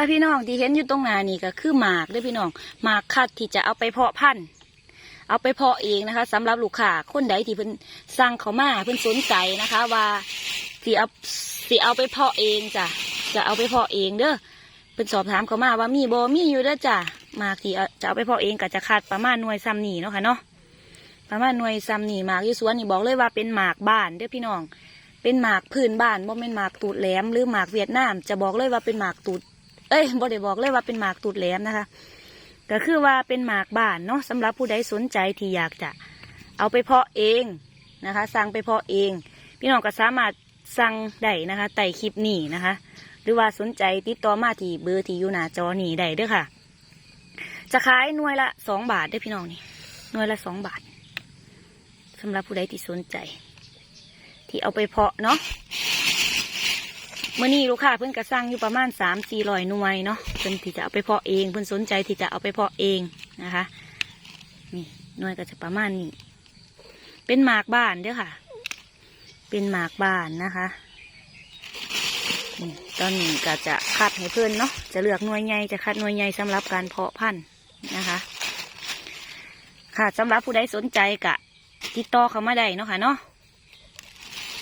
ค่ะพี่น้องที่เห็นอยู่ตรงหน้านี่ก็คือหมากเด้วยพี่น้องหมากคัดที่จะเอาไปเพาะพันธุ์เอาไปเพาะเองนะคะสำหรับลูกค้าคนใดที่เพิ่นสั่งเขามาเพิ่นสนใจนะคะ ว่าสิเอาสิเอาไปเพาะเองจ้ะจะเอาไปเพาะเองเด้อเพิ่นสอบถามเขามาว่ามีโบมีอยู่เด้อจ้ะหมากที่จะเอาไปเพาะเองก็จะคัดประมาณหน่วยซ้ำนี่เนาะค่ะเนาะประมาณหน่วยซ้ำนี่หมากอยู่สวนนี่บอกเลยว่าเป็นหมากบ้านเด้อพี่น้องเป็นหมากพื้นบ้านบ่เป็นหมากตูดแหลมหรือหมากเวียดนาม จะบอกเลยว่าเป็นหมากตูด เอ้ยบ่ได้บอกเลยว่าเป็นหมากตูดแหลมนะคะ ก็คือว่าเป็นหมากบ้านเนาะสำหรับผู้ใดสนใจที่อยากจะเอาไปเพาะเองนะคะ สั่งไปเพาะเอง พี่น้องก็สามารถสั่งได้นะคะไต่คลิปนี้นะคะ หรือว่าสนใจติดต่อมาที่เบอร์ที่อยู่หน้าจอนี้ได้เด้อค่ะ จะขายหน่วยละสองบาทเด้พี่น้องนี่หน่วยละสองบาทสำหรับผู้ใดที่สนใจ ที่เอาไปเพาะเนาะ มื่อนี้ลูกค้าเพิ่นกระสั่งอยู่ประมาณสามสี่ร้อยหน่วยเนาะเพิ่นที่จะเอาไปเพาะเองเพิ่นสนใจที่จะเอาไปเพาะเองนะคะนี่หน่วยก็จะประมาณนี้เป็นหมากบ้านเด้อค่ะ เป็นหมากบ้านนะคะนี่ตอนนี้ก็จะคัดให้เพื่อนเนาะจะเลือกหน่วยใหญ่จะคัดหน่วยใหญ่สำหรับการเพาะพันธุ์นะคะ ค่ะสำหรับผู้ใดสนใจกะติดต่อเขามาได้เนาะค่ะเนาะ